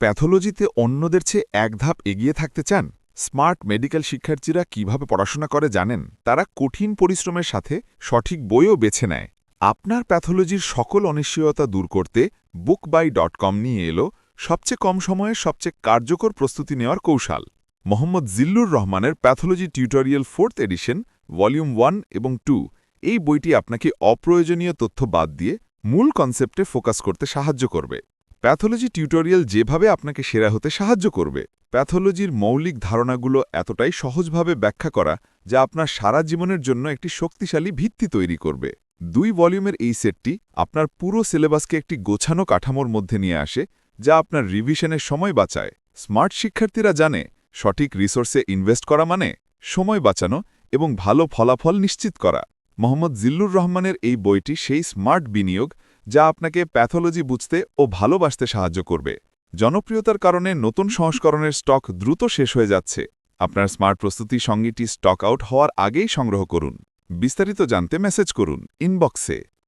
প্যাথোলজিতে অন্যদের চেয়ে এক ধাপ এগিয়ে থাকতে চান? স্মার্ট মেডিকেল শিক্ষার্থীরা কীভাবে পড়াশোনা করে জানেন? তারা কঠিন পরিশ্রমের সাথে সঠিক বইও বেছে নেয়। আপনার প্যাথোলজির সকল অনিশ্চয়তা দূর করতে বুক বাই ডট কম নিয়ে এলো সবচেয়ে কম সময়ে সবচেয়ে কার্যকর প্রস্তুতি নেওয়ার কৌশল। মোহাম্মদ জিল্লুর রহমানের pathology tutorial fourth edition, volume one এবং টু এই বইটি আপনাকে অপ্রয়োজনীয় তথ্য বাদ দিয়ে মূল কনসেপ্টে ফোকাস করতে সাহায্য করবে। প্যাথোলজি টিউটোরিয়াল যেভাবে আপনাকে সেরা হতে সাহায্য করবে, প্যাথোলজির মৌলিক ধারণাগুলো এতটাই সহজভাবে ব্যাখ্যা করা যা আপনার সারা জীবনের জন্য একটি শক্তিশালী ভিত্তি তৈরি করবে। দুই ভলিউমের এই সেটটি আপনার পুরো সিলেবাসকে একটি গোছানো কাঠামোর মধ্যে নিয়ে আসে, যা আপনার রিভিশনের সময় বাঁচায়। স্মার্ট শিক্ষার্থীরা জানে, সঠিক রিসোর্সে ইনভেস্ট করা মানে সময় বাঁচানো এবং ভালো ফলাফল নিশ্চিত করা। মোহাম্মদ জিল্লুর রহমানের এই বইটি সেই স্মার্ট বিনিয়োগ যা আপনাকে প্যাথোলজি বুঝতে ও ভালোবাসতে সাহায্য করবে। জনপ্রিয়তার কারণে নতুন সংস্করণের স্টক দ্রুত শেষ হয়ে যাচ্ছে। আপনার স্মার্ট প্রস্তুতি সঙ্গীটি স্টক আউট হওয়ার আগেই সংগ্রহ করুন। বিস্তারিত জানতে মেসেজ করুন ইনবক্সে।